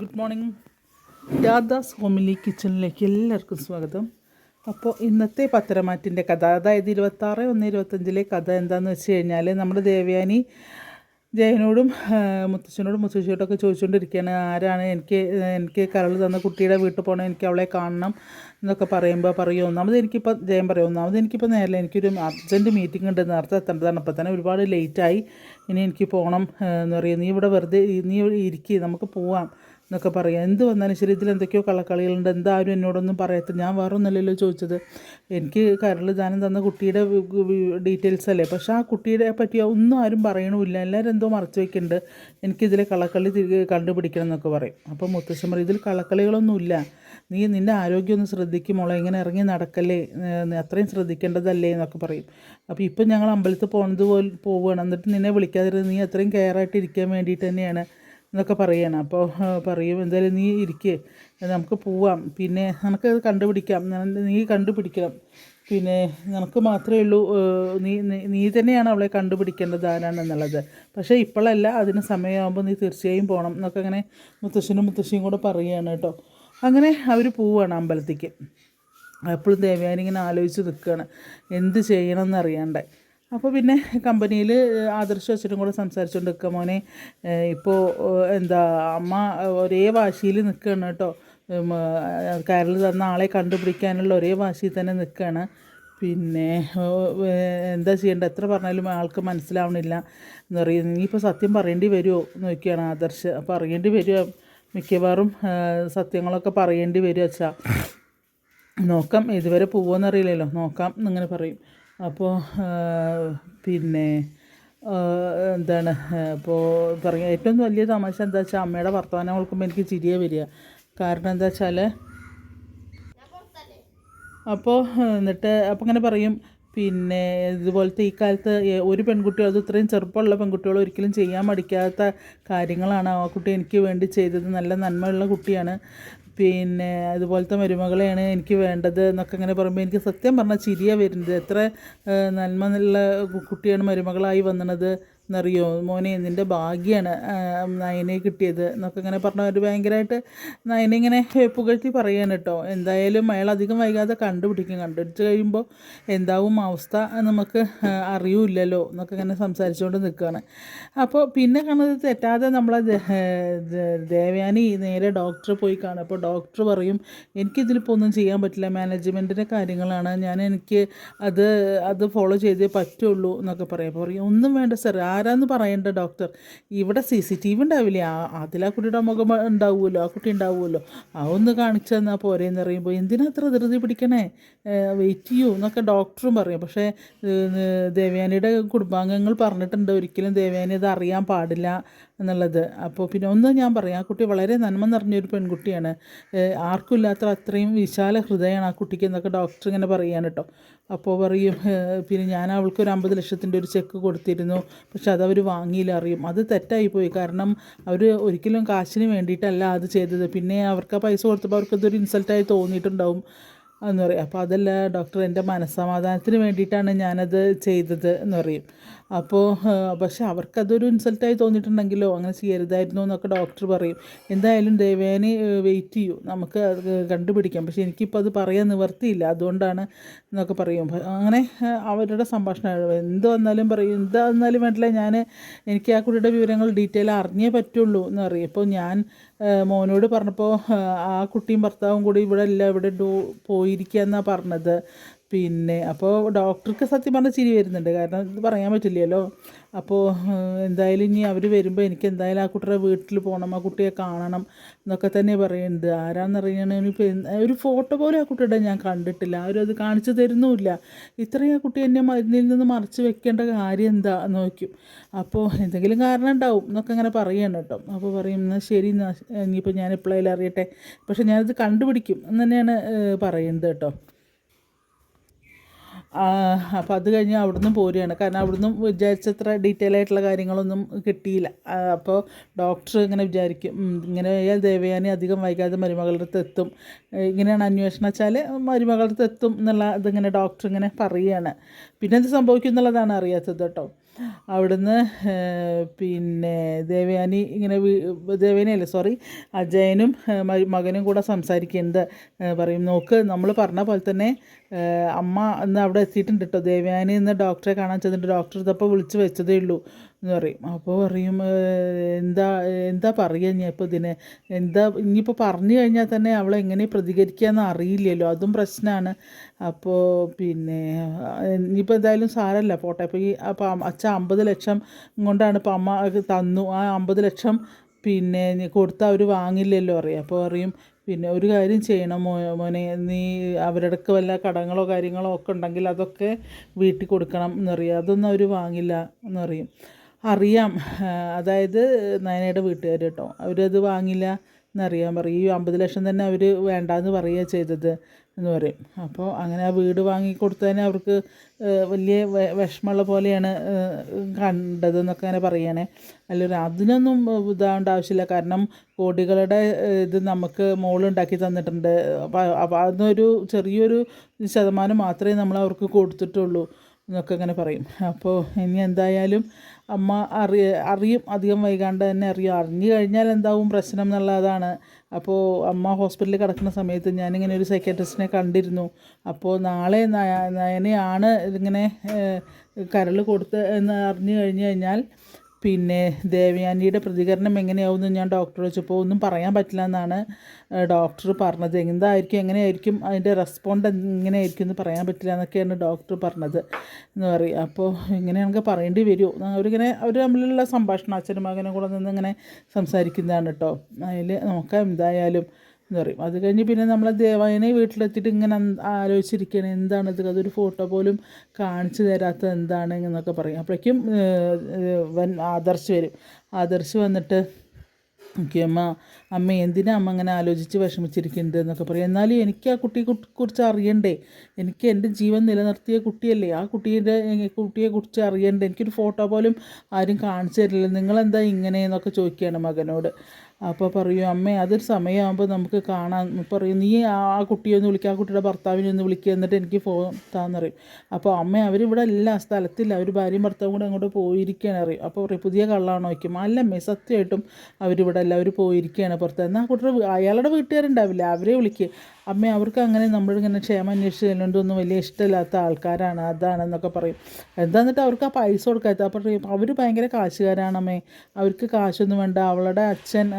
Good morning. Radhas homely കിച്ചണിലേക്ക് എല്ലാവർക്കും സ്വാഗതം. അപ്പോൾ ഇന്നത്തെ പത്തരമാറ്റിന്റെ കഥ അതായത് ഇരുപത്താറ് ഒന്ന് ഇരുപത്തഞ്ചിലെ കഥ എന്താണെന്ന് വെച്ച് കഴിഞ്ഞാൽ നമ്മുടെ ദേവയാനി ജയനോടും മുത്തച്ഛനോടും മുത്തശ്ശിയോടൊക്കെ ചോദിച്ചുകൊണ്ടിരിക്കുകയാണ് ആരാണ് എനിക്ക് എനിക്ക് കരൾ തന്ന കുട്ടിയുടെ വീട്ടിൽ പോകണം എനിക്ക് അവളെ കാണണം എന്നൊക്കെ പറയുമ്പോൾ പറയും. ഒന്നാമത് എനിക്കിപ്പോൾ ജയം പറയും ഒന്നാമത് എനിക്കിപ്പോൾ നേരില്ല എനിക്കൊരു അർജന്റ് മീറ്റിംഗ് ഉണ്ട് നേരത്തെ എത്തേണ്ടതാണ് അപ്പോൾ തന്നെ ഒരുപാട് ലേറ്റായി ഇനി എനിക്ക് പോകണം എന്ന് പറയും. നീ ഇവിടെ വെറുതെ നീ ഇരിക്കുക നമുക്ക് പോവാം. എന്നൊക്കെ പറയാം. എന്ത് വന്നാലും ശരി ഇതിൽ എന്തൊക്കെയോ കള്ളക്കളികളുണ്ട്. എന്താരും എന്നോടൊന്നും പറയത്തില്ല ഞാൻ വേറെ ഒന്നല്ലല്ലോ ചോദിച്ചത്. എനിക്ക് കരൾ ദാനം തന്ന കുട്ടിയുടെ ഡീറ്റെയിൽസ് അല്ലേ? പക്ഷേ ആ കുട്ടിയുടെ പറ്റി ഒന്നും ആരും പറയണമില്ല. എല്ലാവരും എന്തോ മറച്ചു വയ്ക്കുന്നുണ്ട് എനിക്കിതിലെ കള്ളക്കളി കണ്ടുപിടിക്കണം എന്നൊക്കെ പറയും. അപ്പോൾ മുത്തശ്ശൻ പറയും ഇതിൽ കള്ളക്കളികളൊന്നുമില്ല. നീ നിന്റെ ആരോഗ്യം ഒന്ന് ശ്രദ്ധിക്കും മോളെ. ഇങ്ങനെ ഇറങ്ങി നടക്കല്ലേ? അത്രയും ശ്രദ്ധിക്കേണ്ടതല്ലേ? എന്നൊക്കെ പറയും. അപ്പോൾ ഇപ്പം ഞങ്ങൾ അമ്പലത്തിൽ പോകുന്നത് പോലെ പോവുകയാണ്. എന്നിട്ട് നിന്നെ വിളിക്കാതിരുന്ന് നീ അത്രയും കെയർ ആയിട്ട് ഇരിക്കാൻ വേണ്ടിയിട്ട് തന്നെയാണ്. എന്നൊക്കെ പറയണം. അപ്പോൾ പറയും എന്തായാലും നീ ഇരിക്കേ. നമുക്ക് പോവാം. പിന്നെ നമുക്കത് കണ്ടുപിടിക്കാം. നീ കണ്ടുപിടിക്കണം. പിന്നെ നമുക്ക് മാത്രമേ ഉള്ളൂ നീ നീ- തന്നെയാണ് അവളെ കണ്ടുപിടിക്കേണ്ടത് ആരാണെന്നുള്ളത്. പക്ഷേ ഇപ്പോഴല്ല അതിന് സമയമാകുമ്പോൾ നീ തീർച്ചയായും പോകണം എന്നൊക്കെ അങ്ങനെ മുത്തശ്ശനും മുത്തശ്ശിയും കൂടെ പറയുകയാണ് കേട്ടോ. അങ്ങനെ അവർ പോവുകയാണ് അമ്പലത്തേക്ക്. എപ്പോഴും ദേവയാനി ഇങ്ങനെ ആലോചിച്ച് നിൽക്കുകയാണ് എന്ത് ചെയ്യണം എന്നറിയാണ്ട് അപ്പോൾ പിന്നെ കമ്പനിയിൽ ആദർശ അച്ഛനും കൂടെ സംസാരിച്ചുകൊണ്ട് നിൽക്കുക മോനെ. ഇപ്പോൾ എന്താ അമ്മ ഒരേ വാശിയിൽ നിൽക്കുകയാണ് കേട്ടോ. കയറിൽ തന്ന ആളെ കണ്ടുപിടിക്കാനുള്ള ഒരേ വാശിയിൽ തന്നെ നിൽക്കുകയാണ് പിന്നെ എന്താ ചെയ്യേണ്ടത്? എത്ര പറഞ്ഞാലും ആൾക്ക് മനസ്സിലാവണില്ല. എന്ന് പറയും ഇനിയിപ്പോൾ സത്യം പറയേണ്ടി വരുമോ നോക്കിയാണ് ആദർശ്. അപ്പോൾ അറിയേണ്ടി വരുമോ മിക്കവാറും സത്യങ്ങളൊക്കെ പറയേണ്ടി വരും അച്ഛാ. നോക്കാം ഇതുവരെ പോവുമെന്നറിയില്ലല്ലോ നോക്കാം എന്നിങ്ങനെ പറയും. അപ്പോൾ പിന്നെ എന്താണ് അപ്പോൾ പറയുക ഏറ്റവും വലിയ തമാശ എന്താ വെച്ചാൽ അമ്മയുടെ വർത്തമാനം കൊടുക്കുമ്പോൾ എനിക്ക് ചിരിയേ വരിക. കാരണം എന്താ വെച്ചാൽ അപ്പോൾ എന്നിട്ട് അപ്പോൾ ഇങ്ങനെ പറയും പിന്നെ ഇതുപോലത്തെ ഈ കാലത്ത് ഒരു പെൺകുട്ടികൾ അത് ഇത്രയും ചെറുപ്പമുള്ള പെൺകുട്ടികൾ ഒരിക്കലും ചെയ്യാൻ മടിക്കാത്ത കാര്യങ്ങളാണ് ആ കുട്ടി എനിക്ക് വേണ്ടി ചെയ്തത്. നല്ല നന്മയുള്ള കുട്ടിയാണ്. പിന്നെ അതുപോലത്തെ മരുമകളെയാണ് എനിക്ക് വേണ്ടത് എന്നൊക്കെ ഇങ്ങനെ പറയുമ്പോൾ എനിക്ക് സത്യം പറഞ്ഞാൽ ചിരിയാണ് വരുന്നത്. എത്ര നന്മ നല്ല കുട്ടിയാണ് മരുമകളായി വന്നത്. എന്നറിയോ മോനെ നിന്റെ ഭാഗ്യമാണ് നയനെ കിട്ടിയത് എന്നൊക്കെ ഇങ്ങനെ പറഞ്ഞ ഒരു ഭയങ്കരമായിട്ട് നയനെ ഇങ്ങനെ പുകഴ്ത്തി പറയാണ് കേട്ടോ. എന്തായാലും അയാൾ അധികം വൈകാതെ കണ്ടുപിടിക്കും. കണ്ടുപിടിച്ച് കഴിയുമ്പോൾ എന്താവും അവസ്ഥ നമുക്ക് ആ, അറിയൂല്ലല്ലോ എന്നൊക്കെ ഇങ്ങനെ സംസാരിച്ചുകൊണ്ട് നിൽക്കുകയാണ്. അപ്പോൾ പിന്നെ കാണുന്നത് തെറ്റാതെ നമ്മളെ ദേവയാനി നേരെ ഡോക്ടറെ പോയി കാണും. അപ്പോൾ ഡോക്ടർ പറയും എനിക്കിതിലിപ്പോൾ ഒന്നും ചെയ്യാൻ പറ്റില്ല. മാനേജ്മെന്റിന്റെ കാര്യങ്ങളാണ്. ഞാൻ എനിക്ക് അത് അത് ഫോളോ ചെയ്തേ പറ്റുള്ളൂ എന്നൊക്കെ പറയും. അപ്പോൾ പറയും ഒന്നും വേണ്ട സാർ ആരാന്ന് പറയണ്ട ഡോക്ടർ ഇവിടെ സി സി ടി വി ഉണ്ടാവില്ലേ? ആ അതിൽ ആ കുട്ടിയുടെ മുഖം ഉണ്ടാവുമല്ലോ ആ കുട്ടി ഉണ്ടാവുമല്ലോ. ആ ഒന്ന് കാണിച്ചു തന്നാൽ പോരെ എന്ന് പറയുമ്പോൾ എന്തിനാ അത്ര ധൃതി പിടിക്കണേ? വെയിറ്റ് ചെയ്യൂ എന്നൊക്കെ ഡോക്ടറും പറയും. പക്ഷേ ദേവയാനിയുടെ കുടുംബാംഗങ്ങൾ പറഞ്ഞിട്ടുണ്ട് ഒരിക്കലും ദേവയാനി അത് അറിയാൻ പാടില്ല. എന്നുള്ളത്. അപ്പോൾ പിന്നെ ഒന്ന് ഞാൻ പറയാം ആ കുട്ടി വളരെ നന്മ നിറഞ്ഞൊരു പെൺകുട്ടിയാണ്. ആർക്കും ഇല്ലാത്ത അത്രയും വിശാല ഹൃദയമാണ് ആ കുട്ടിക്ക് എന്നൊക്കെ ഡോക്ടർ ഇങ്ങനെ പറയാൻ കേട്ടോ. അപ്പോൾ പറയും പിന്നെ ഞാൻ അവൾക്ക് ഒരു അമ്പത് ലക്ഷത്തിന്റെ ഒരു ചെക്ക് കൊടുത്തിരുന്നു പക്ഷെ അതവർ വാങ്ങിയില്ല അറിയും. അത് തെറ്റായിപ്പോയി കാരണം അവർ ഒരിക്കലും കാശിന് വേണ്ടിയിട്ടല്ല അത് ചെയ്തത്. പിന്നെ അവർക്ക് ആ പൈസ കൊടുത്തപ്പോൾ അവർക്കതൊരു ഇൻസൾട്ടായി തോന്നിയിട്ടുണ്ടാവും എന്ന് പറയും. അപ്പോൾ അതല്ല ഡോക്ടർ എന്റെ മനസ്സമാധാനത്തിന് വേണ്ടിയിട്ടാണ് ഞാനത് ചെയ്തത് എന്ന് പറയും. അപ്പോൾ പക്ഷേ അവർക്കതൊരു ഇൻസൾട്ടായി തോന്നിയിട്ടുണ്ടെങ്കിലോ അങ്ങനെ ചെയ്യരുതായിരുന്നു എന്നൊക്കെ ഡോക്ടർ പറയും. എന്തായാലും ദേവേനെ വെയിറ്റ് ചെയ്യൂ. നമുക്ക് കണ്ടുപിടിക്കാം. പക്ഷേ എനിക്കിപ്പോൾ അത് പറയാൻ നിവർത്തിയില്ല. അതുകൊണ്ടാണ് എന്നൊക്കെ പറയും. അങ്ങനെ അവരുടെ സംഭാഷണം എന്ത് വന്നാലും പറയും. എന്ത് വന്നാലും വേണ്ടില്ല. ഞാൻ എനിക്ക് ആ കുട്ടിയുടെ വിവരങ്ങൾ ഡീറ്റെയിൽ അറിഞ്ഞേ പറ്റുള്ളൂ എന്ന് പറയും ഇപ്പോൾ ഞാൻ മോനോട് പറഞ്ഞപ്പോൾ ആ കുട്ടിയും ഭർത്താവും കൂടി ഇവിടെ ഇല്ല. ഇവിടെ ഡോ പോയിരിക്കുക എന്നാണ് പറഞ്ഞത്. പിന്നെ അപ്പോൾ ഡോക്ടർക്ക് സത്യം പറഞ്ഞാൽ ചിരി വരുന്നുണ്ട്. കാരണം ഇത് പറയാൻ പറ്റില്ലല്ലോ. അപ്പോൾ എന്തായാലും ഇനി അവർ വരുമ്പോൾ എനിക്ക് എന്തായാലും ആ കുട്ടിയുടെ വീട്ടിൽ പോകണം ആ കുട്ടിയെ കാണണം എന്നൊക്കെ തന്നെ പറയുന്നുണ്ട്. ആരാന്ന് ഇപ്പോൾ ഒരു ഫോട്ടോ പോലും ആ കുട്ടിയുടെ ഞാൻ കണ്ടിട്ടില്ല. അവരത് കാണിച്ചു തരുന്നുമില്ല. ഇത്രയും ആ കുട്ടി എന്നെ മരുന്നിൽ നിന്ന് മറച്ച് വെക്കേണ്ട കാര്യം എന്താ നോക്കും. അപ്പോൾ എന്തെങ്കിലും കാരണം ഉണ്ടാവും എന്നൊക്കെ അങ്ങനെ പറയണം കേട്ടോ. അപ്പോൾ പറയും എന്നാൽ ശരി എന്നാ ഇനിയിപ്പോൾ ഞാൻ എപ്പോഴായാലും അറിയട്ടെ. പക്ഷെ ഞാനത് കണ്ടുപിടിക്കും എന്ന് തന്നെയാണ് പറയുന്നത് കേട്ടോ. അപ്പോൾ അത് കഴിഞ്ഞ് അവിടുന്ന് പോരുകയാണ്. കാരണം അവിടുന്ന് വിചാരിച്ചത്ര ഡീറ്റെയിൽ ആയിട്ടുള്ള കാര്യങ്ങളൊന്നും കിട്ടിയില്ല. അപ്പോൾ ഡോക്ടർ ഇങ്ങനെ വിചാരിക്കും ഇങ്ങനെ ദേവയാനി അധികം വൈകാതെ മരുമകളുടെ അടുത്ത് എത്തും. ഇങ്ങനെയാണ് അന്വേഷണം വെച്ചാൽ മരുമകളുടെ അടുത്ത് എത്തും എന്നുള്ള ഇതിങ്ങനെ ഡോക്ടർ ഇങ്ങനെ പറയുകയാണ്. പിന്നെ എന്ത് സംഭവിക്കും എന്നുള്ളതാണ് അറിയാത്തത് കേട്ടോ. അവിടുന്ന് പിന്നെ ദേവയാനി ഇങ്ങനെ ദേവയാനി അല്ല സോറി അജയനും മകനും കൂടെ സംസാരിക്കുന്നത് പറയും നോക്ക് നമ്മൾ പറഞ്ഞ പോലെ തന്നെ അമ്മ ഇന്ന് അവിടെ എത്തിയിട്ടുണ്ട് കേട്ടോ ദേവയാനി ഇന്ന് ഡോക്ടറെ കാണാൻ ചെന്നിട്ട് ഡോക്ടർ ഇതപ്പോൾ വിളിച്ച് വെച്ചതേ ഉള്ളൂ എന്ന് പറയും. അപ്പോൾ പറയും എന്താ എന്താ പറയുക ഞാൻ ഇപ്പോൾ ഇതിന്? എന്താ ഇനിയിപ്പോൾ പറഞ്ഞു കഴിഞ്ഞാൽ തന്നെ അവളെ എങ്ങനെ പ്രതികരിക്കുകയെന്ന് അറിയില്ലല്ലോ. അതും പ്രശ്നമാണ് അപ്പോൾ പിന്നെ ഇനിയിപ്പോൾ എന്തായാലും സാരമല്ല പോട്ടെ. അപ്പോൾ ഈ അപ്പോൾ അച്ഛൻ അമ്പത് ലക്ഷം കൊണ്ടാണ് ഇപ്പോൾ അമ്മ തന്നു. ആ അമ്പത് ലക്ഷം പിന്നെ നീ കൊടുത്താൽ അവർ വാങ്ങില്ലല്ലോ അറിയാം അപ്പോൾ പറയും പിന്നെ ഒരു കാര്യം ചെയ്യണം മോ മോനെ നീ അവരുടെക്ക് വല്ല കടങ്ങളോ കാര്യങ്ങളോ ഒക്കെ ഉണ്ടെങ്കിൽ അതൊക്കെ വീട്ടിൽ കൊടുക്കണം എന്നറിയാം. അതൊന്നും അവർ വാങ്ങില്ല എന്നറിയും. അറിയാം. അതായത് നയനയുടെ വീട്ടുകാർ കേട്ടോ. അവരത് വാങ്ങില്ല. എന്നറിയാൻ പറയും. ഈ അമ്പത് ലക്ഷം തന്നെ അവർ വേണ്ടാന്ന് പറയുക ചെയ്തത് എന്ന് പറയും. അപ്പോൾ അങ്ങനെ ആ വീട് വാങ്ങി കൊടുത്തതിന് അവർക്ക് വലിയ വിഷമമുള്ള പോലെയാണ് കണ്ടതെന്നൊക്കെ അങ്ങനെ പറയണേ അല്ലൊരു അതിനൊന്നും ഇതാവേണ്ട ആവശ്യമില്ല. കാരണം കോടികളുടെ ഇത് നമുക്ക് മോളുണ്ടാക്കി തന്നിട്ടുണ്ട്. അപ്പോൾ അതൊരു ചെറിയൊരു ശതമാനം മാത്രമേ നമ്മൾ അവർക്ക് കൊടുത്തിട്ടുള്ളൂ. എന്നൊക്കെ ഇങ്ങനെ പറയും. അപ്പോൾ ഇനി എന്തായാലും അമ്മ അറിയ അറിയും. അധികം വൈകാണ്ട് തന്നെ അറിയും. അറിഞ്ഞു കഴിഞ്ഞാൽ എന്താവും? പ്രശ്നം എന്നുള്ളതാണ്. അപ്പോൾ അമ്മ ഹോസ്പിറ്റലിൽ കിടക്കുന്ന സമയത്ത് ഞാനിങ്ങനെ ഒരു സൈക്കാട്രിസ്റ്റിനെ കണ്ടിരുന്നു. അപ്പോൾ നാളെ നയനെയാണ് ഇതിങ്ങനെ കരൾ കൊടുത്ത് എന്ന് അറിഞ്ഞു കഴിഞ്ഞു കഴിഞ്ഞാൽ പിന്നെ ദേവയാനിയുടെ പ്രതികരണം എങ്ങനെയാവുമെന്ന് ഞാൻ ഡോക്ടറെ വെച്ചപ്പോൾ ഒന്നും പറയാൻ പറ്റില്ല എന്നാണ് ഡോക്ടർ പറഞ്ഞത്. എന്തായിരിക്കും എങ്ങനെയായിരിക്കും അതിന്റെ റെസ്പോണ്ട് എങ്ങനെയായിരിക്കും എന്ന് പറയാൻ പറ്റില്ല എന്നൊക്കെയാണ് ഡോക്ടർ പറഞ്ഞത് എന്ന് പറയും. അപ്പോൾ എങ്ങനെയാണെങ്കിൽ പറയേണ്ടി വരുമോ അവരിങ്ങനെ അവർ തമ്മിലുള്ള സംഭാഷണം അച്ഛനും മകനും കൂടെ നിന്ന് ഇങ്ങനെ സംസാരിക്കുന്നതാണ് കേട്ടോ അതിൽ നോക്കാം എന്തായാലും എന്ന് പറയും അത് കഴിഞ്ഞ് പിന്നെ നമ്മൾ ദേവായനെ വീട്ടിലെത്തിയിട്ട് ഇങ്ങനെ ആലോചിച്ചിരിക്കുകയാണ് എന്താണ് ഇത്? അതൊരു ഫോട്ടോ പോലും കാണിച്ചു തരാത്ത എന്താണ് എന്നൊക്കെ പറയും. അപ്പോഴേക്കും വൻ ആദർശ് വരും. ആദർശ് വന്നിട്ട് ഓക്കെ അമ്മ അമ്മ എന്തിനാ അമ്മ അങ്ങനെ ആലോചിച്ച് വിഷമിച്ചിരിക്കുന്നത്? എന്നൊക്കെ പറയും. എന്നാലും എനിക്ക് ആ കുട്ടിയെ കുറിച്ച് അറിയണ്ടേ. എനിക്ക് എന്റെ ജീവൻ നിലനിർത്തിയ കുട്ടിയല്ലേ. ആ കുട്ടീന്റെ കുട്ടിയെ കുറിച്ച് അറിയണ്ടേ. എനിക്കൊരു ഫോട്ടോ പോലും ആരും കാണിച്ചു തരില്ല. നിങ്ങളെന്താ ഇങ്ങനെ എന്നൊക്കെ ചോദിക്കുകയാണ് മകനോട്. അപ്പോൾ പറയും അമ്മേ അതൊരു സമയമാകുമ്പോൾ നമുക്ക് കാണാം. പറയും നീ ആ കുട്ടിയെ ഒന്ന് വിളിക്കുക ആ കുട്ടിയുടെ ഭർത്താവിനെ ഒന്ന് വിളിക്കുക എന്നിട്ട് എനിക്ക് ഫോൺ താന്ന് പറയും. അപ്പോൾ അമ്മ അവരിവിടെ ഇല്ല സ്ഥലത്തില്ല അവർ ഭാര്യയും ഭർത്താവും കൂടെ അങ്ങോട്ട് പോയിരിക്കുകയാണ് അറിയും അപ്പോൾ പറയും പുതിയ കള്ളാണോ? വയ്ക്കും അല്ല അമ്മേ സത്യമായിട്ടും അവരിവിടെ അവർ പോയിരിക്കുകയാണ് പുറത്ത്. എന്നാൽ ആ കുട്ടിയുടെ അയാളുടെ വീട്ടുകാരുണ്ടാവില്ല അവരെ വിളിക്കുക അമ്മ അവർക്ക് അങ്ങനെ നമ്മളിങ്ങനെ ക്ഷേമം അന്വേഷിച്ച് ചെല്ലുന്നതൊന്നും വലിയ ഇഷ്ടമില്ലാത്ത ആൾക്കാരാണ് അതാണെന്നൊക്കെ പറയും. എന്താന്നിട്ട് അവർക്ക് ആ പൈസ കൊടുക്കാത്ത അപ്പം അവർ ഭയങ്കര കാശുകാരാണമ്മേ അവർക്ക് കാശൊന്നും വേണ്ട. അവളുടെ അച്ഛൻ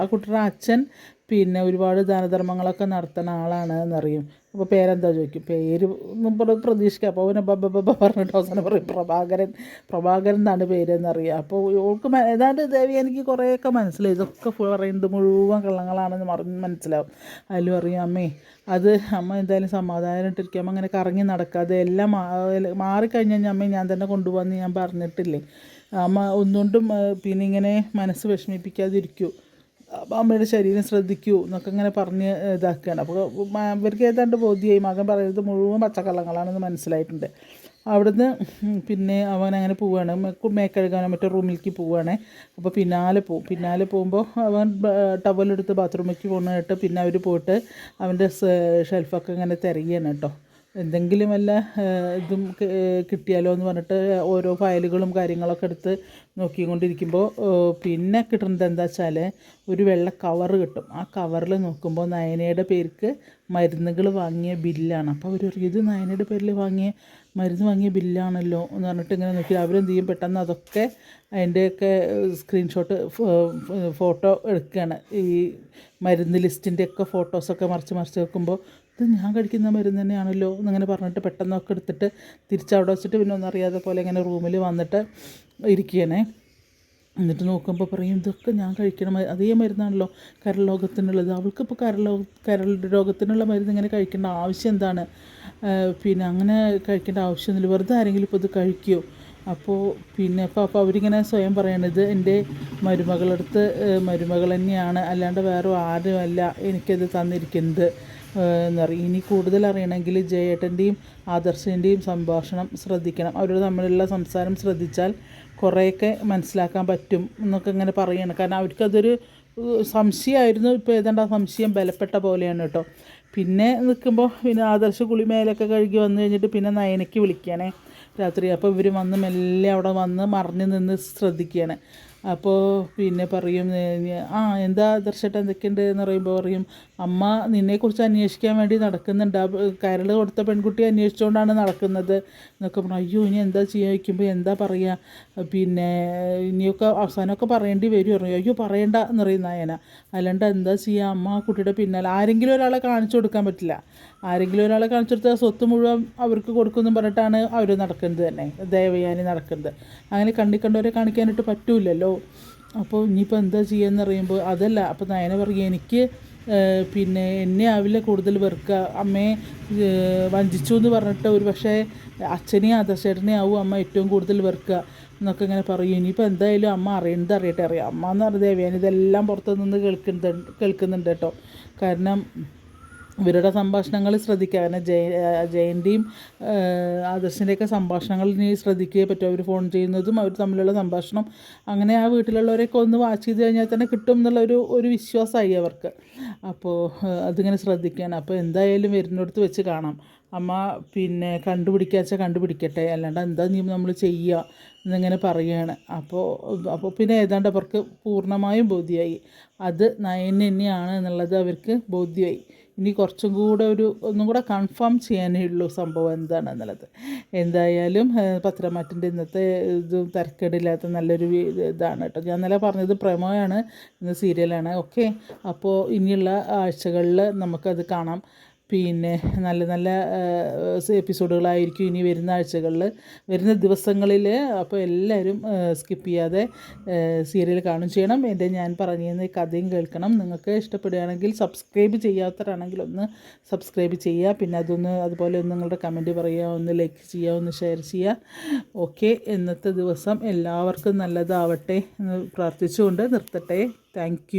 ആ കുട്ടിയുടെ അച്ഛൻ പിന്നെ ഒരുപാട് ദാനധർമ്മങ്ങളൊക്കെ നടത്തുന്ന ആളാണ് എന്നറിയും അപ്പോൾ പേരെന്താ ചോദിക്കും? പേര് ഒന്നും പ്ര- പ്രതീക്ഷിക്കുക അപ്പോൾ അവനെ ബബ ബബ പറഞ്ഞിട്ട് അവസാനം പറയും പ്രഭാകരൻ പ്രഭാകരൻ എന്നാണ് പേരെന്നറിയുക അപ്പോൾ ഓൾക്ക് ഏതാണ്ട് ദേവി എനിക്ക് കുറേയൊക്കെ മനസ്സിലായി. ഇതൊക്കെ പറയുന്നത് മുഴുവൻ കള്ളങ്ങളാണെന്ന് പറഞ്ഞ് മനസ്സിലാവും. അതിലും അറിയാം അമ്മേ അത് അമ്മ എന്തായാലും സമാധാനമായിട്ടിരിക്കും അമ്മ അങ്ങനെ കറങ്ങി നടക്കാതെ എല്ലാം മാറിക്കഴിഞ്ഞാൽ മാറിക്കഴിഞ്ഞ് കഴിഞ്ഞാൽ അമ്മയെ ഞാൻ തന്നെ കൊണ്ടുപോകാമെന്ന് ഞാൻ പറഞ്ഞിട്ടില്ലേ. അമ്മ ഒന്നുകൊണ്ടും പിന്നെ ഇങ്ങനെ മനസ്സ് വിഷമിപ്പിക്കാതിരിക്കൂ. അമ്മയുടെ ശരീരം ശ്രദ്ധിക്കൂ എന്നൊക്കെ ഇങ്ങനെ പറഞ്ഞ് ഇതാക്കുകയാണ്. അപ്പോൾ ഇവർക്ക് ഏതാണ്ട് ബോധ്യമായി മകൻ പറയുന്നത് മുഴുവൻ പച്ചക്കള്ളങ്ങളാണെന്ന് മനസ്സിലായിട്ടുണ്ട്. അവിടുന്ന് പിന്നെ അവൻ അങ്ങനെ പോവുകയാണ് മേക്കഴുകാനോ മറ്റോ റൂമിലേക്ക് പോവുകയാണ് അപ്പോൾ പിന്നാലെ പോവും. പിന്നാലെ പോകുമ്പോൾ അവൻ ടവലെടുത്ത് ബാത്റൂമിലേക്ക് പോകുന്നതായിട്ട് പിന്നെ അവർ പോയിട്ട് അവന്റെ ഷെൽഫൊക്കെ ഇങ്ങനെ തിരയുകയാണ് കേട്ടോ. എന്തെങ്കിലും വല്ല ഇതും കിട്ടിയാലോ എന്ന് പറഞ്ഞിട്ട് ഓരോ ഫയലുകളും കാര്യങ്ങളൊക്കെ എടുത്ത് നോക്കിക്കൊണ്ടിരിക്കുമ്പോൾ പിന്നെ കിട്ടുന്നത് എന്താ വെച്ചാൽ ഒരു വെള്ള കവർ കിട്ടും. ആ കവറിൽ നോക്കുമ്പോൾ നയനയുടെ പേർക്ക് മരുന്നുകൾ വാങ്ങിയ ബില്ലാണ്. അപ്പോൾ അവർ ഇത് നയനയുടെ പേരിൽ വാങ്ങിയ മരുന്ന് വാങ്ങിയ ബില്ലാണല്ലോ എന്ന് പറഞ്ഞിട്ട് ഇങ്ങനെ നോക്കി. അവരെന്ത് ചെയ്യും? പെട്ടെന്ന് അതൊക്കെ അതിന്റെയൊക്കെ സ്ക്രീൻഷോട്ട് ഫോട്ടോ എടുക്കുകയാണ്. ഈ മരുന്ന് ലിസ്റ്റിന്റെ ഒക്കെ ഫോട്ടോസൊക്കെ മറിച്ച് മറിച്ച് വെക്കുമ്പോൾ ഇത് ഞാൻ കഴിക്കുന്ന മരുന്ന് തന്നെയാണല്ലോ എന്നിങ്ങനെ പറഞ്ഞിട്ട് പെട്ടെന്നൊക്കെ എടുത്തിട്ട് തിരിച്ചവിടെ വെച്ചിട്ട് പിന്നെ ഒന്നും അറിയാതെ പോലെ ഇങ്ങനെ റൂമിൽ വന്നിട്ട് ഇരിക്കുകയാണേ. എന്നിട്ട് നോക്കുമ്പോൾ പറയും ഇതൊക്കെ ഞാൻ കഴിക്കണ അതേ മരുന്നാണല്ലോ കരൾ രോഗത്തിനുള്ളത്. അവൾക്കിപ്പോൾ കരൾ കരൾ രോഗത്തിനുള്ള മരുന്ന് ഇങ്ങനെ കഴിക്കേണ്ട ആവശ്യം എന്താണ്? പിന്നെ അങ്ങനെ കഴിക്കേണ്ട ആവശ്യമൊന്നുമില്ല. വെറുതെ ആരെങ്കിലും ഇപ്പോൾ ഇത് കഴിക്കുമോ അപ്പോൾ പിന്നെ അപ്പോൾ അപ്പോൾ അവരിങ്ങനെ സ്വയം പറയണത് എന്റെ മരുമകളടുത്ത് മരുമകൾ തന്നെയാണ്. അല്ലാണ്ട് വേറെ ആരുമല്ല എനിക്കത് തന്നിരിക്കുന്നത്. എന്നറിയും ഇനി കൂടുതൽ അറിയണമെങ്കിൽ ജയേട്ടന്റെയും ആദർശന്റെയും സംഭാഷണം ശ്രദ്ധിക്കണം. അവരോട് തമ്മിലുള്ള സംസാരം ശ്രദ്ധിച്ചാൽ കുറേയൊക്കെ മനസ്സിലാക്കാൻ പറ്റും എന്നൊക്കെ ഇങ്ങനെ പറയുകയാണ് കാരണം അവർക്കതൊരു സംശയമായിരുന്നു. ഇപ്പോൾ ഏതാണ്ട് ആ സംശയം ബലപ്പെട്ട പോലെയാണ് കേട്ടോ. പിന്നെ നിൽക്കുമ്പോൾ പിന്നെ ആദർശ കുളിമേലൊക്കെ കഴുകി വന്നു കഴിഞ്ഞിട്ട് പിന്നെ നയനയ്ക്ക് വിളിക്കുകയാണേ രാത്രി. അപ്പോൾ ഇവർ വന്ന് മെല്ലെ അവിടെ വന്ന് മറിഞ്ഞ് നിന്ന് ശ്രദ്ധിക്കുകയാണ് അപ്പോൾ പിന്നെ പറയും ആ എന്താ ദർശട്ട് എന്തൊക്കെയുണ്ട്? എന്ന് പറയുമ്പോൾ പറയും അമ്മ നിന്നെക്കുറിച്ച് അന്വേഷിക്കാൻ വേണ്ടി നടക്കുന്നുണ്ട്. ആ കരൾ കൊടുത്ത പെൺകുട്ടി അന്വേഷിച്ചുകൊണ്ടാണ് നടക്കുന്നത്. എന്നൊക്കെ പറഞ്ഞു അയ്യോ ഇനി എന്താ ചെയ്യുക വയ്ക്കുമ്പോൾ എന്താ പറയുക പിന്നെ ഇനിയൊക്കെ അവസാനമൊക്കെ പറയേണ്ടി വരും. പറഞ്ഞു അയ്യോ പറയണ്ട എന്ന് പറയും നായന. അല്ലാണ്ട് എന്താ ചെയ്യുക അമ്മ കുട്ടിയുടെ പിന്നാലെ ആരെങ്കിലും ഒരാളെ കാണിച്ചു കൊടുക്കാൻ പറ്റില്ല. ആരെങ്കിലും ഒരാളെ കാണിച്ചു കൊടുത്താൽ സ്വത്ത് മുഴുവൻ അവർക്ക് കൊടുക്കുമെന്ന് പറഞ്ഞിട്ടാണ് അവർ നടക്കുന്നത് തന്നെ. ദേവയാനി നടക്കുന്നത്. അങ്ങനെ കണ്ടി കണ്ടവരെ കാണിക്കാനായിട്ട് പറ്റൂലല്ലോ. അപ്പോൾ ഇനിയിപ്പോൾ എന്താ ചെയ്യുകയെന്ന് അറിയുമ്പോൾ അതല്ല അപ്പോൾ നയന പറയുക എനിക്ക് പിന്നെ എന്നെ ആവില്ല കൂടുതൽ വെറുക്കുക അമ്മയെ വഞ്ചിച്ചു എന്ന് പറഞ്ഞിട്ട് ഒരു പക്ഷേ അച്ഛനെയും ആദർശേട്ടനെയും ആവും അമ്മ ഏറ്റവും കൂടുതൽ വെറുക്കുക എന്നൊക്കെ ഇങ്ങനെ പറയും. ഇനിയിപ്പോൾ എന്തായാലും അമ്മ അറിയണത് അറിയട്ടെ. അറിയാം. അമ്മ എന്ന് പറഞ്ഞ ദേവയാനി ഇതെല്ലാം പുറത്തു നിന്ന് കേൾക്കുന്നുണ്ട് കേൾക്കുന്നുണ്ട് കേട്ടോ. കാരണം ഇവരുടെ സംഭാഷണങ്ങൾ ശ്രദ്ധിക്കുക. കാരണം ജയ ജയന്റെയും ആദർശിന്റെയൊക്കെ സംഭാഷണങ്ങൾ ഇനി ശ്രദ്ധിക്കുകയെ പറ്റും. അവർ ഫോൺ ചെയ്യുന്നതും അവർ തമ്മിലുള്ള സംഭാഷണം അങ്ങനെ ആ വീട്ടിലുള്ളവരെയൊക്കെ ഒന്ന് വാച്ച് ചെയ്ത് കഴിഞ്ഞാൽ തന്നെ കിട്ടും എന്നുള്ള ഒരു വിശ്വാസമായി അവർക്ക്. അപ്പോൾ അതിങ്ങനെ ശ്രദ്ധിക്കാൻ അപ്പോൾ എന്തായാലും വരുന്നിടത്ത് വെച്ച് കാണാം. അമ്മ പിന്നെ കണ്ടുപിടിക്കാച്ച കണ്ടുപിടിക്കട്ടെ. അല്ലാണ്ട് എന്താ നീ നമ്മൾ ചെയ്യുക എന്നിങ്ങനെ പറയുകയാണ്. അപ്പോൾ അപ്പോൾ പിന്നെ ഏതാണ്ട് അവർക്ക് പൂർണമായും ബോധ്യമായി അത് നയൻ തന്നെയാണ് എന്നുള്ളത് അവർക്ക് ബോധ്യമായി ഇനി കുറച്ചും കൂടെ ഒരു ഒന്നും കൂടെ കൺഫേം ചെയ്യാനേ ഉള്ളൂ സംഭവം എന്താണെന്നുള്ളത് എന്തായാലും പത്രമാറ്റിന്റെ ഇന്നത്തെ ഇത് തിരക്കേടില്ലാത്ത നല്ലൊരു ഇതാണ് കേട്ടോ. ഞാൻ ഇന്നലെ പറഞ്ഞത് പ്രമോയാണ് ഇന്ന് സീരിയലാണ് ഓക്കെ അപ്പോൾ ഇനിയുള്ള ആഴ്ചകളിൽ നമുക്കത് കാണാം. പിന്നെ നല്ല നല്ല എപ്പിസോഡുകളായിരിക്കും ഇനി വരുന്ന ആഴ്ചകളിൽ വരുന്ന ദിവസങ്ങളിൽ അപ്പോൾ എല്ലാവരും സ്കിപ്പ് ചെയ്യാതെ സീരിയൽ കാണും ചെയ്യണം. എന്റെ ഞാൻ പറഞ്ഞിരുന്ന കഥയും കേൾക്കണം. നിങ്ങൾക്ക് ഇഷ്ടപ്പെടുകയാണെങ്കിൽ സബ്സ്ക്രൈബ് ചെയ്യാത്തവരാണെങ്കിൽ ഒന്ന് സബ്സ്ക്രൈബ് ചെയ്യുക. പിന്നെ അതൊന്ന് അതുപോലെ ഒന്ന് നിങ്ങളുടെ കമന്റ് പറയുക. ഒന്ന് ലൈക്ക് ചെയ്യുക. ഒന്ന് ഷെയർ ചെയ്യുക. ഓക്കെ ഇന്നത്തെ ദിവസം എല്ലാവർക്കും നല്ലതാവട്ടെ എന്ന് പ്രാർത്ഥിച്ചുകൊണ്ട് നിർത്തട്ടെ. താങ്ക്